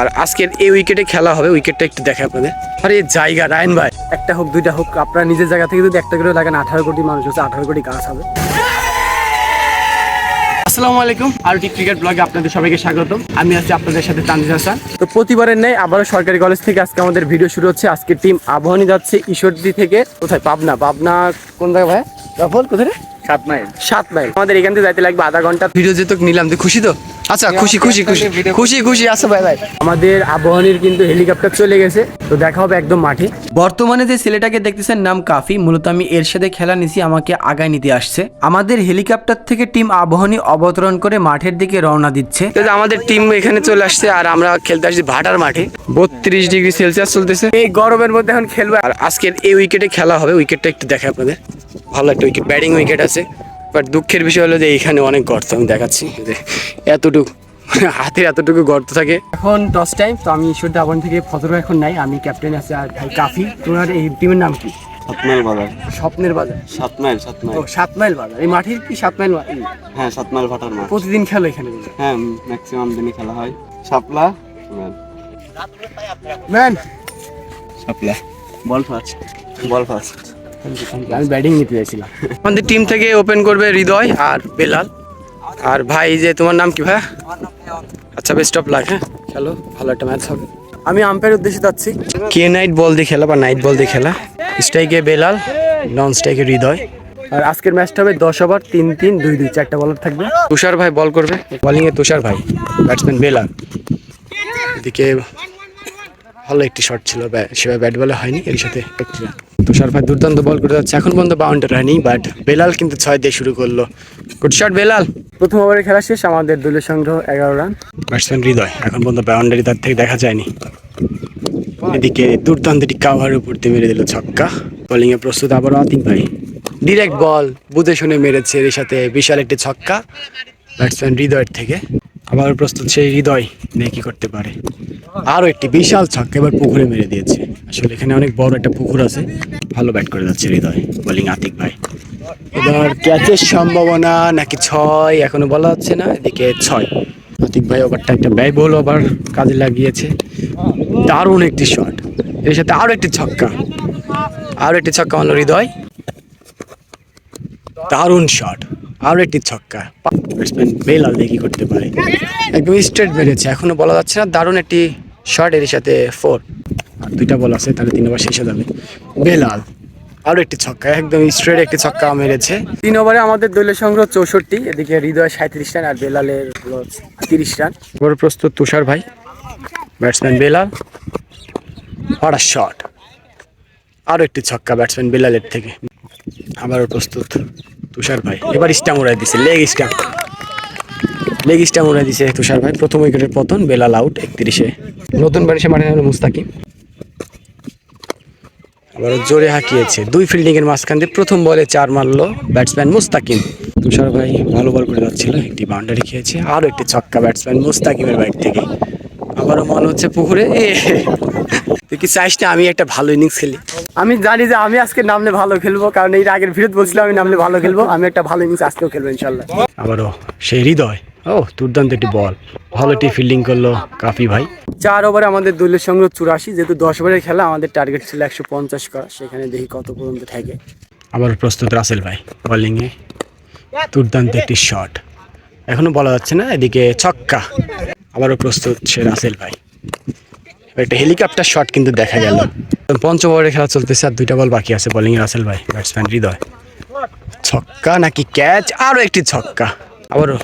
আর আজকের এই উইকেটে খেলা হবে উইকেটটা একটু দেখে আপনাদের। আরে এই জায়গা রায়ন ভাই। একটা হোক দুইটা হোক আপনার নিজের জায়গা থেকে যদি একটা করে লাগান আঠারো কোটি মানুষ হচ্ছে আঠারো কোটি গাছ হবে। আসসালামু আলাইকুম আর টি ক্রিকেট ব্লগে আপনাদের সবাইকে স্বাগতম। আমি আছি আপনাদের সাথে তানজিদ হাসান। তো প্রতিবারের নেই আবারও সরকারি কলেজ থেকে আজকে আমাদের ভিডিও শুরু হচ্ছে। আজকে টিম আবহানী যাচ্ছে ঈশ্বরদী থেকে। কোথায়? পাবনা। পাবনা কোন জায়গায় ভাই? রাফল কোথায়? সাত মাইল। সাত মাইল। আমাদের এখান থেকে যাইতে লাগবে আধা ঘণ্টা। ভিডিও যেহেতু নিলাম তুই খুশি তো? আচ্ছা খুশি খুশি খুশি। খুশি খুশি আচ্ছা ভাই ভাই আমাদের আবহানীর কিন্তু হেলিকপ্টার চলে গেছে তো দেখা হবে একদম মাঠে। বর্তমানে যে ছেলেটাকে দেখতেছেন নাম কাফি মূলত আমি এর সাথে খেলা নিছি আমাকে আগায় নিতে আসছে। আমাদের হেলিকপ্টার থেকে টিম আবহানী অবতরণ করে মাঠের দিকে রওনা দিচ্ছে। আমাদের টিম এখানে চলে আসছে আর আমরা খেলতে আসছি ভাটার মাঠে। বত্রিশ ডিগ্রি সেলসিয়াস চলতেছে। এই গরমের মধ্যে এখন খেলবে। আর আজকের এই উইকেটে খেলা হবে উইকেটটা একটু দেখে আপনাদের। ভালো একটা উইকেট ব্যাটিং উইকেট আছে। বাট দুঃখের বিষয় হলো যে এখানে অনেক গর্ত আমি দেখাচ্ছি। যে এতটুকু হাতের এতটুকু গর্ত থাকে। এখন টস টাইম তো আমি ঈশ্বর দাবন থেকে ফতর এখন নাই আমি ক্যাপ্টেন আছে আর ভাই কাফি। তোমার এই টিমের নাম কি? সাত মাইল বাজার। স্বপ্নের বাজার। সাত মাইল সাত ও মাইল সাত মাইল বাজার। এই মাঠের কি সাত মাইল হ্যাঁ সাত মাইল ভাটার মাঠ। প্রতিদিন খেলো এখানে? হ্যাঁ ম্যাক্সিমাম দিনই খেলা হয়। Shapla? Man. Shapla. Bowl first bowl first আমি ব্যাটিং নিতে চাইছিলাম আমাদের টিম থেকে ওপেন করবে হৃদয় আর বেলাল। আর ভাই যে তোমার নাম কি ভাই আচ্ছা বেস্ট অফ লাক হ্যাঁ। খেলো ভালো একটা ম্যাচ হবে। আমি আম্পায়ার উদ্দেশ্যে যাচ্ছি। কে নাইট বল দিয়ে খেলা বা নাইট বল দিয়ে খেলা? স্ট্রাইকে বেলাল নন স্ট্রাইকে হৃদয়। আর আজকের ম্যাচটা হবে দশ ওভার তিন তিন দুই দুই চারটা বলার থাকবে। তুষার ভাই বল করবে। বলিং এ তুষার ভাই ব্যাটসম্যান বেলাল। এদিকে ভালো একটি শট ছিল সেভাবে ব্যাট বলে হয়নি এর সাথে। একটি। তুষার ভাই দুর্দান্ত বল করে যাচ্ছে। এখন পর্যন্ত বাউন্ডারি হয়নি বাট বেলাল কিন্তু ছয় দিয়ে শুরু করল। Good shot Belal. প্রথম ওভারে খেলা শেষ আমাদের দলীয় সংগ্রহ এগারো রান ব্যাটসম্যান হৃদয় এখন পর্যন্ত বাউন্ডারি তার থেকে দেখা যায়নি। এদিকে দুর্দান্ত একটি কাভার উপর দিয়ে মেরে দিল ছক্কা। বোলিং এ প্রস্তুত আবার আতিক ভাই। ডিরেক্ট বল বুঝে শুনে মেরেছে এর সাথে বিশাল একটি ছক্কা। ব্যাটসম্যান হৃদয়ের থেকে। আবার প্রস্তুত সেই হৃদয় কি করতে পারে? আরও একটি বিশাল ছক্কা এবার পুকুরে মেরে দিয়েছে। আসলে এখানে অনেক বড় একটা পুকুর আছে। ভালো ব্যাট করে যাচ্ছে হৃদয়, বোলিং আতিক ভাই। এবার ক্যাচের সম্ভাবনা নাকি ছয়? এখনও বলা হচ্ছে না, এদিকে ছয়। আতিক ভাই ওভারটা একটা ব্যয়বহুল ওভার কাজে লাগিয়েছে। দারুণ একটি শট। এর সাথে আরও একটি ছক্কা। আরও একটি ছক্কা হলো হৃদয়। দারুণ শট। আরও একটি ছক্কা। ব্যাটসম্যান বেলাল দেখি করতে পারে? একদম স্ট্রেট বেড়েছে এখনও বলা যাচ্ছে না দারুণ একটি শর্ট এর সাথে ফোর আর দুইটা বল আছে তাহলে তিন ওভার শেষ হয়ে যাবে। বেলাল আরও একটি ছক্কা একদম স্ট্রেট একটি ছক্কা মেরেছে। তিন ওভারে আমাদের দলীয় সংগ্রহ চৌষট্টি এদিকে হৃদয় সাঁত্রিশ রান আর বেলালের হলো তিরিশ রান। এবার প্রস্তুত তুষার ভাই ব্যাটসম্যান বেলাল। হোয়াট শট আরও একটি ছক্কা ব্যাটসম্যান বেলালের থেকে। আবারও প্রস্তুত। তুষার ভাই। এবার স্টাম উড়াই দিছে লেগ স্টাম লেগ স্টাম উড়াই দিছে তুষার ভাই প্রথম উইকেটের পতন, বেলাল আউট একত্রিশে। নতুন বাড়ি সে মাঠে নামলো মুস্তাকিম। আবার জোরে হাঁকিয়েছে। দুই ফিল্ডিং এর মাঝখান দিয়ে প্রথম বলে চার মারলো ব্যাটসম্যান মুস্তাকিম। তুষার ভাই ভালো বল করে যাচ্ছিল, একটি বাউন্ডারি খেয়েছে, আরও একটি ছক্কা ব্যাটসম্যান মুস্তাকিমের ব্যাট থেকে। আবারও মনে হচ্ছে পুকুরে তুই কি চাইস না আমি একটা ভালো ইনিংস খেলি? আমি জানি যে আমি আজকে নামলে ভালো খেলব কারণ এই আগের ভিডিও বলছিলাম আমি নামলে ভালো খেলব। আমি একটা ভালো ইনিংস আজকেও খেলব ইনশাল্লাহ। আবারও সেই হৃদয়। ও দুর্দান্ত একটি বল ভালো একটি ফিল্ডিং করল কাফি ভাই। চার ওভারে আমাদের দলীয় সংগ্রহ চুরাশি যেহেতু দশ ওভারের খেলা আমাদের টার্গেট ছিল একশো পঞ্চাশ করা সেখানে দেখি কত পর্যন্ত ঠেকে আবার প্রস্তুত রাসেল ভাই বোলিংয়ে দুর্দান্ত একটি শট এখনও বলা যাচ্ছে না এদিকে ছক্কা। আবারও প্রস্তুত সে রাসেল ভাই। একটা হেলিকপ্টার শট কিন্তু দেখা গেল। পঞ্চম ওভারে খেলা চলতেছে আর দুইটা বল বাকি আছে বোলিং রাসেল ভাই ব্যাটসম্যান হৃদয়। ছক্কা নাকি ক্যাচ আরও একটি ছক্কা। আবারও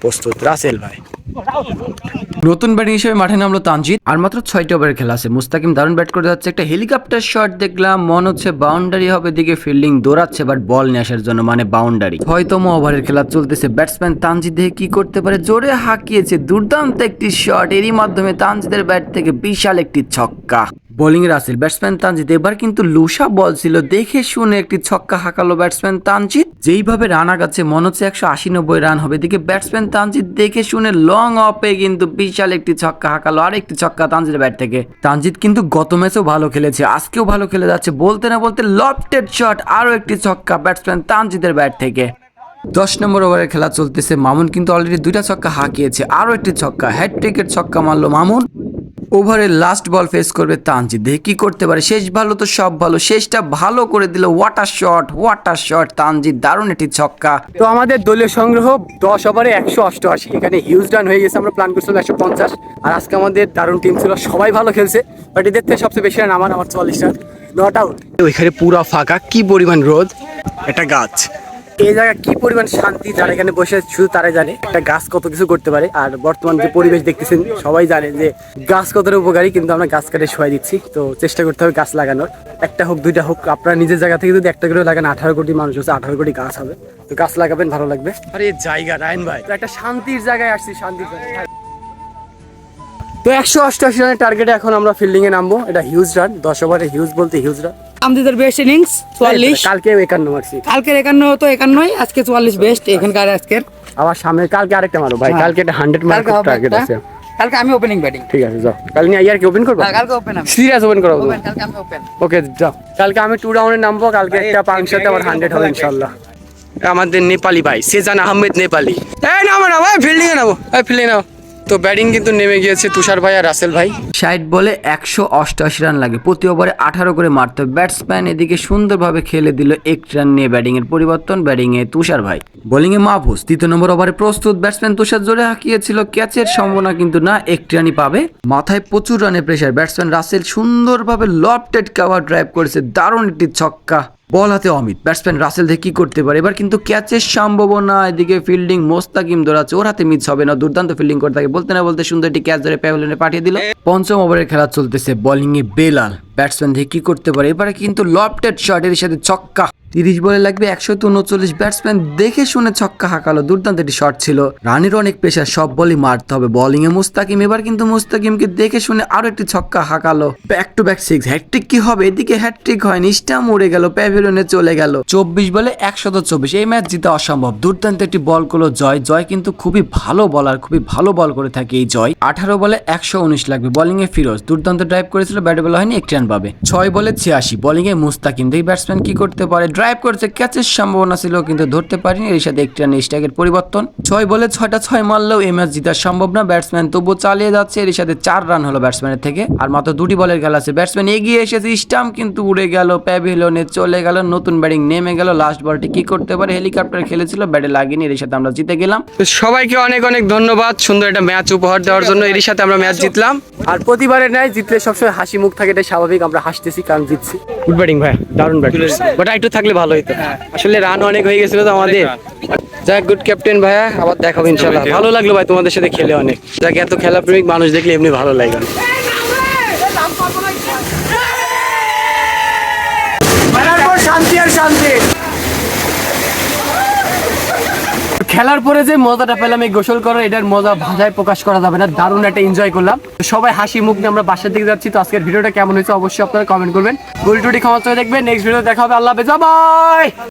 প্রস্তুত রাসেল ভাই। নতুন ব্যাটিং হিসেবে মাঠে নামলো তানজিদ আর মাত্র ছয়টা ওভার খেলা আছে। মুস্তাকিম দারুণ ব্যাট করে যাচ্ছে, একটা হেলিকপ্টার শট দেখলাম, মন হচ্ছে বাউন্ডারি হবে দিকে ফিল্ডিং দৌড়াচ্ছে, বাট বল নিয়ে আসার জন্য মানে বাউন্ডারি। ছয়তম ওভারের খেলা চলতেছে, ব্যাটসম্যান তানজিদ দেখে কি করতে পারে? জোরে হাঁকিয়েছে, দুর্দান্ত একটি শট, এরই মাধ্যমে তানজিদের ব্যাট থেকে বিশাল একটি ছক্কা। বোলিং আসিল ব্যাটসম্যান তানজিদ। এবার কিন্তু লুসা বল ছিল। দেখে শুনে একটি ছক্কা হাঁকালো ব্যাটসম্যান তানজিদ। যেইভাবে রান আগাচ্ছে, মনে হচ্ছে একশো আশি নব্বই রান হবে। দিকে ব্যাটসম্যান তানজিদ দেখে শুনে লং অফে কিন্তু বিশাল একটি ছক্কা হাঁকালো আর একটি ছক্কা তানজিদের ব্যাট থেকে। তানজিদ কিন্তু গত ম্যাচেও ভালো খেলেছে, আজকেও ভালো খেলে যাচ্ছে। বলতে না বলতে লফটেড শট, আরও একটি ছক্কা ব্যাটসম্যান তানজিদের ব্যাট থেকে। দশ নম্বর ওভারের খেলা চলতেছে। মামুন কিন্তু অলরেডি দুইটা ছক্কা হাঁকিয়েছে, আরও একটি ছক্কা হ্যাট্রিকের ছক্কা মারলো মামুন। ওভারের লাস্ট বল ফেস করবে তানজিদ। দেখে কি করতে পারে। শেষ ভালো তো সব ভালো। শেষটা ভালো করে দিল। What a shot what a shot Tanzid দারুণ একটি ছক্কা। তো আমাদের দলীয় সংগ্রহ দশ ওভারে একশো অষ্টআশি। এখানে হিউজ রান হয়ে গেছে। আমরা প্ল্যান করছিলাম একশো পঞ্চাশ। আর আজকে আমাদের দারুণ টিম ছিল। সবাই ভালো খেলছে। বাট এদের থেকে সবচেয়ে বেশি রান আমার আমার চল্লিশ রান নট আউট ওইখানে পুরো ফাঁকা। কি পরিমাণ রোদ? একটা গাছ। এই জায়গা কি পরিমাণ শান্তি যারা এখানে বসে শুধু তারাই জানে। একটা গাছ কত কিছু করতে পারে, আর বর্তমান যে পরিবেশ দেখতেছেন, সবাই জানে যে গাছ কতটা উপকারী, কিন্তু আমরা গাছ কাটে সবাই দিচ্ছি। তো চেষ্টা করতে হবে গাছ লাগানোর। একটা হোক, দুইটা হোক, আপনারা নিজের জায়গা থেকে যদি একটা করে লাগান, আঠারো কোটি মানুষ হচ্ছে, আঠারো কোটি গাছ হবে। তো গাছ লাগাবেন, ভালো লাগবে। আর, এই জায়গা, রায়ন ভাই। একটা শান্তির জায়গায় আসছি, শান্তির জায়গায়। তো একশো অষ্টআশি রানের টার্গেটে এখন আমরা ফিল্ডিং এ নামবো। এটা হিউজ রান দশ ওভারে হিউজ বলতে হিউজ রান আমাদের বেস্ট ইনিংস চুয়াল্লিশ। কালকে একান্ন মারছি। কালকের একান্ন তো একান্নই আজকে চুয়াল্লিশ বেস্ট এখানকার আজকের। আবার সামনে কালকে আরেকটা মারো ভাই হ্যাঁ। কালকে একটা হান্ড্রেড হবে টার্গেট আছে কালকে আমি ওপেনিং ব্যাটিং ঠিক আছে যাও। কালকে নিয়ে ইয়ার কি ওপেন করব? কালকে ওপেন আমি সিরিয়াস ওপেন করব। কালকে আমি ওপেন ওকে যাও। কালকে আমি টু রাউন্ডে নামবো কালকে একটা পাংশাতে আবার হান্ড্রেড হবে ইনশাল্লাহ আমাদের নেপালি ভাই সেজান আহমেদ নেপালি। এই নামো না ভাই ফিল্ডিং এ নামো। এই ফিল্ডিং নাও তো ব্যাটিং কিন্তু নেমে গিয়েছে তুষার ভাই আর রাসেল ভাই। ষাট বলে একশো অষ্টআশি রান লাগে। প্রতি ওভারে আঠারো করে মারতে ব্যাটসম্যান এদিকে সুন্দরভাবে খেলে দিল এক রান নিয়ে ব্যাটিং এর পরিবর্তন ব্যাটিং এ তুষার ভাই। বোলিং এ মাহফুজ, তৃতীয় নম্বর ওভারে প্রস্তুত। ব্যাটসম্যান তুষার জোরে হাঁকিয়েছিল। ক্যাচের সম্ভাবনা কিন্তু না, একটি রানই পাবে। মাথায় প্রচুর রানের প্রেশার ব্যাটসম্যান রাসেল সুন্দরভাবে লফটেড কাভার ড্রাইভ করেছে। দারুণ একটি ছক্কা। বল হাতে অমিত ব্যাটসম্যান রাসেল দেখে কি করতে পারে? এবার কিন্তু ক্যাচের সম্ভাবনা, এদিকে ফিল্ডিং মোস্তাকিম দৌড়াচ্ছে। ওর হাতে মিস হবে না, দুর্দান্ত ফিল্ডিং করে থাকে। বলতে না বলতে সুন্দর একটি ক্যাচ ধরে প্যাভেলিনে পাঠিয়ে দিল। পঞ্চম ওভারের খেলা চলতেছে বোলিং এ বেলাল। ব্যাটসম্যান দেখে কি করতে পারে? এবারে কিন্তু লফটেড শটের সাথে ছক্কা। তিরিশ বলে লাগবে একশো উনচল্লিশ ব্যাটসম্যান দেখে শুনে ছক্কা হাঁকালো। দুর্দান্ত একটি শট ছিল। রানের অনেক পেশার সব বলই মারতে হবে। বোলিং এ মুস্তাকিম, এবার কিন্তু মুস্তাকিমকে দেখে শুনে আরও একটি ছক্কা হাঁকালো। Back to back six hattrick কি হবে? এদিকে হ্যাট্রিক হয়নি স্টাম উড়ে গেল প্যাভিলিয়নে চলে গেল। চব্বিশ বলে একশত চব্বিশ, এই ম্যাচ জিতা অসম্ভব। দুর্দান্ত একটি বল করল জয়। জয় কিন্তু খুবই ভালো বলার খুবই ভালো বল করে থাকে এই জয়। আঠারো বলে একশো উনিশ লাগবে বোলিং এ ফিরোজ। দুর্দান্ত ড্রাইভ করেছিল ব্যাট বলা হয়নি, একটি রান পাবে। ছয় বলে ছিয়াশি বোলিং এ মুস্তাকিম। দেখি ব্যাটসম্যান কি করতে পারে? ড্রাইভ করেছে ক্যাচের সম্ভাবনা ছিল কিন্তু ধরতে পারেনি। এর সাথে একটি রান স্ট্রাইকের পরিবর্তন। ছয় বলে ছয়টা ছয় মারলেও এই ম্যাচ জিতা সম্ভব না ব্যাটসম্যান তবুও চালিয়ে যাচ্ছে। এর সাথে চার রান হলো ব্যাটসম্যানের থেকে। আর মাত্র দুটি বলের খেলা আছে। ব্যাটসম্যান এগিয়ে এসেছে। স্টাম্প কিন্তু উড়ে গেল প্যাভিলিয়নে চলে গেল নতুন ব্যাটিং নেমে গেল। লাস্ট বলটি কি করতে পারে? হেলিকপ্টার খেলেছিল ব্যাটে লাগেনি। এর সাথে আমরা জিতে গেলাম। সবাইকে অনেক অনেক ধন্যবাদ সুন্দর একটা ম্যাচ উপহার দেওয়ার জন্য। এরই সাথে আমরা ম্যাচ জিতলাম। আর প্রতিবারের ন্যায় জিতলে সবসময় হাসি মুখ থাকে এটা স্বাভাবিক। আমরা হাসতেছি কারণ জিতছি। গুড ব্যাটিং ভাই দারুণ ব্যাটিং বাট একটু থাকলে ভালো হতো আসলে রান অনেক হয়ে গেছিল তো আমাদের। যাক গুড ক্যাপ্টেন ভাইয়া আবার দেখাবো ইনশাল্লাহ ভালো লাগল ভাই তোমাদের সাথে খেলে অনেক। যাক এত খেলা প্রেমিক মানুষ দেখলে এমনি ভালো লাগে। শান্তি আর শান্তি। খেলার পরে যে মজাটা পেলাম, এই গোসল করার, এটার মজা ভাষায় প্রকাশ করা যাবে না। দারুণ একটা এনজয় করলাম। সবাই হাসি মুখ নিয়ে আমরা বাসার দিকে যাচ্ছি। তো আজকের ভিডিওটা কেমন হয়েছে অবশ্যই আপনারা কমেন্ট করবেন। ভুল টুটি ক্ষমা দেখবেন। নেক্সট ভিডিও দেখা হবে। আল্লাহ হাফেজ। বাই!